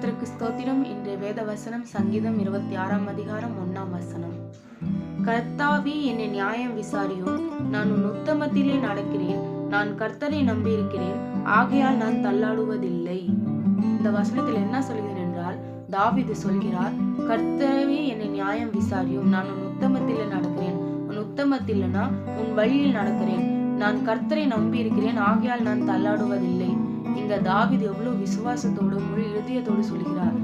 கர்த்தருக்கு ஸ்தோத்திரம். இன்றைய வேத வசனம் சங்கீதம் இருபத்தி ஆறாம் அதிகாரம் ஒன்னாம் வசனம். கர்த்தாவே என்னை நியாயம் விசாரியும் நான் உன் உத்தமத்திலே நடக்கிறேன். நான் கர்த்தரை நம்பியிருக்கிறேன். ஆகையால் நான் தள்ளாடுவதில்லை. இந்த வசனத்தில் என்ன சொல்கிறேன் என்றால் தாவிது சொல்கிறார் கர்த்தரவே என்னை நியாயம் விசாரியும். நான் உன் உத்தமத்திலே நடக்கிறேன். உன் உத்தமத்தில்னா உன் வழியில் நடக்கிறேன். நான் கர்த்தரை நம்பி இருக்கிறேன் ஆகையால் நான் தள்ளாடுவதில்லை. இங்க தாவித் எவ்வளவு விசுவாசத்தோடு முழு இறுதியத்தோடு சொல்கிறார்.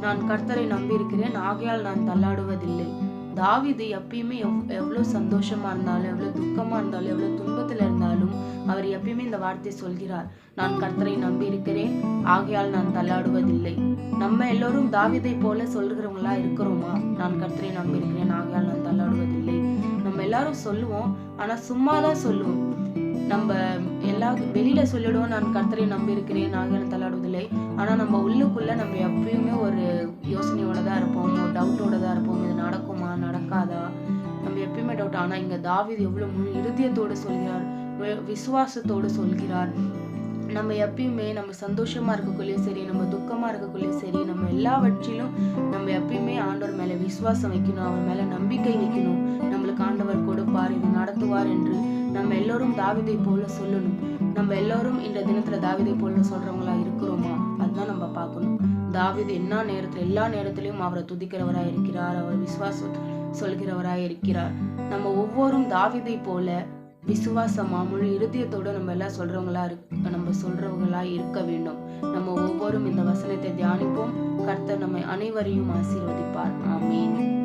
நான் கர்த்தரை நம்பி இருக்கிறேன் ஆகையால் நான் தள்ளாடுவதில்லை. தாவீது எப்பயுமே எவ் எவ்வளோ சந்தோஷமா இருந்தாலும் எவ்வளோ துக்கமா இருந்தாலும் எவ்வளோ துன்பத்துல இருந்தாலும் அவர் எப்பயுமே இந்த வார்த்தை சொல்கிறார். நான் கர்த்தரை நம்பியிருக்கிறேன் ஆகையால் நான் தள்ளாடுவதில்லை. நம்ம எல்லோரும் தாவிதை போல சொல்கிறவங்களா இருக்கிறோமா? நான் கர்த்தரை நம்பியிருக்கிறேன் ஆகையால் நான் தள்ளாடுவதில்லை. நம்ம எல்லாரும் சொல்லுவோம் ஆனா சும்மா தான் சொல்லுவோம். நம்ம எல்லா வெளியில சொல்லிடுவோம் நான் கர்த்தரை நம்பி இருக்கிறேன் நாகன தள்ளாடுவதில்லை. ஆனா நம்ம உள்ளுக்குள்ள நம்ம எப்பயுமே ஒரு யோசனையோட தான் இருப்போம் ஒரு டவுட்டோட தான் இருப்போம். இது நடக்குமா நடக்காதா? நம்ம எப்பயுமே டவுட் ஆனா இங்க தாவீது எவ்வளவு முழு இருதயத்தோடு சொல்கிறார் விசுவாசத்தோடு சொல்கிறார். நம்ம எப்பயுமே நம்ம சந்தோஷமா இருக்கக்குள்ளேயும் சரி நம்ம துக்கமா இருக்கக்குள்ளேயும் சரி நம்ம எல்லாவற்றிலும் நம்ம எப்பயுமே ஆண்டவர் மேல விசுவாசம் வைக்கணும் அவர் மேல நம்பிக்கை வைக்கணும். நம்மளுக்கு ஆண்டவர் கொடுப்பார் இது நடத்துவார் என்று நம்ம எல்லோரும் தாவிதை போல சொல்லணும். நம்ம எல்லோரும் இந்த தினத்துல தாவிதை போல சொல்றவங்களா இருக்கிறோமா? அதுதான் நம்ம பார்க்கணும். தாவிது என்ன நேரத்துல எல்லா நேரத்திலையும் அவரை துதிக்கிறவராய் இருக்கிறார் அவர் விசுவாசம் சொல்கிறவராய் இருக்கிறார். நம்ம ஒவ்வொரும் தாவிதை போல விசுவாசமா முழு இருதயத்தோட நம்ம எல்லாம் சொல்றவங்களா இருக்க நம்ம சொல்றவங்களா இருக்க வேண்டும். நம்ம ஒவ்வொரும் இந்த வசனத்தை தியானிப்போம். கர்த்தர் நம்மை அனைவரையும் ஆசீர்வதிப்பார். ஆமீன்.